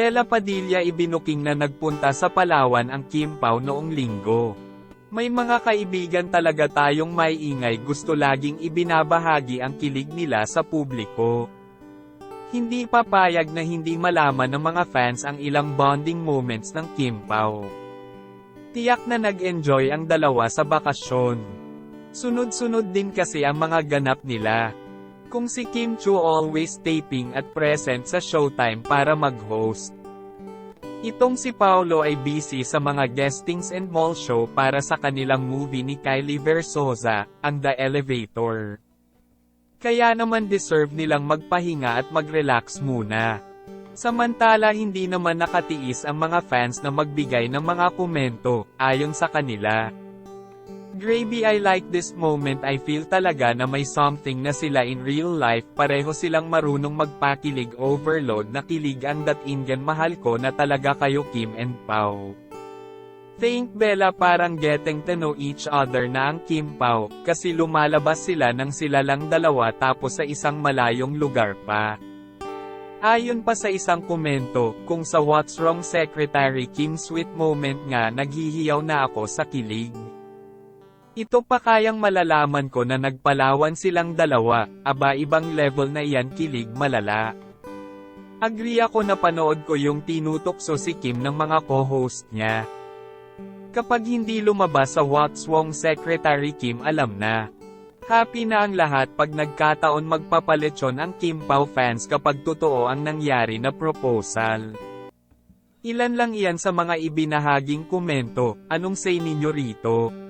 Bella Padilla ibinuking na nagpunta sa Palawan ang Kim Pao noong linggo. May mga kaibigan talaga tayong may ingay gusto laging ibinabahagi ang kilig nila sa publiko. Hindi papayag na hindi malaman ng mga fans ang ilang bonding moments ng Kim Pao. Tiyak na nag-enjoy ang dalawa sa bakasyon. Sunod-sunod din kasi ang mga ganap nila. Kung si Kim Chu always taping at present sa showtime para mag-host. Itong si Paolo ay busy sa mga guestings and mall show para sa kanilang movie ni Kylie Versosa, ang The Elevator. Kaya naman deserve nilang magpahinga at mag-relax muna. Samantala hindi naman nakatiis ang mga fans na magbigay ng mga komento, ayon sa kanila. Gravy I like this moment I feel talaga na may something na sila in real life pareho silang marunong magpakilig overload na kilig ang datingan mahal ko na talaga kayo Kim and Pao. Thank Bella parang getting to know each other na ang Kim Pao, kasi lumalabas sila ng sila lang dalawa tapos sa isang malayong lugar pa. Ayon pa sa isang komento, kung sa What's Wrong Secretary Kim sweet moment nga naghihiyaw na ako sa kilig. Ito pa kayang malalaman ko na nagpalawan silang dalawa, aba ibang level na iyan kilig malala. Agree ako na panood ko yung tinutokso si Kim ng mga co-host niya. Kapag hindi lumabas sa What's Wrong Secretary Kim alam na. Happy na ang lahat pag nagkataon magpapalechon ang Kim Pao fans kapag totoo ang nangyari na proposal. Ilan lang iyan sa mga ibinahaging komento, anong say ninyo rito?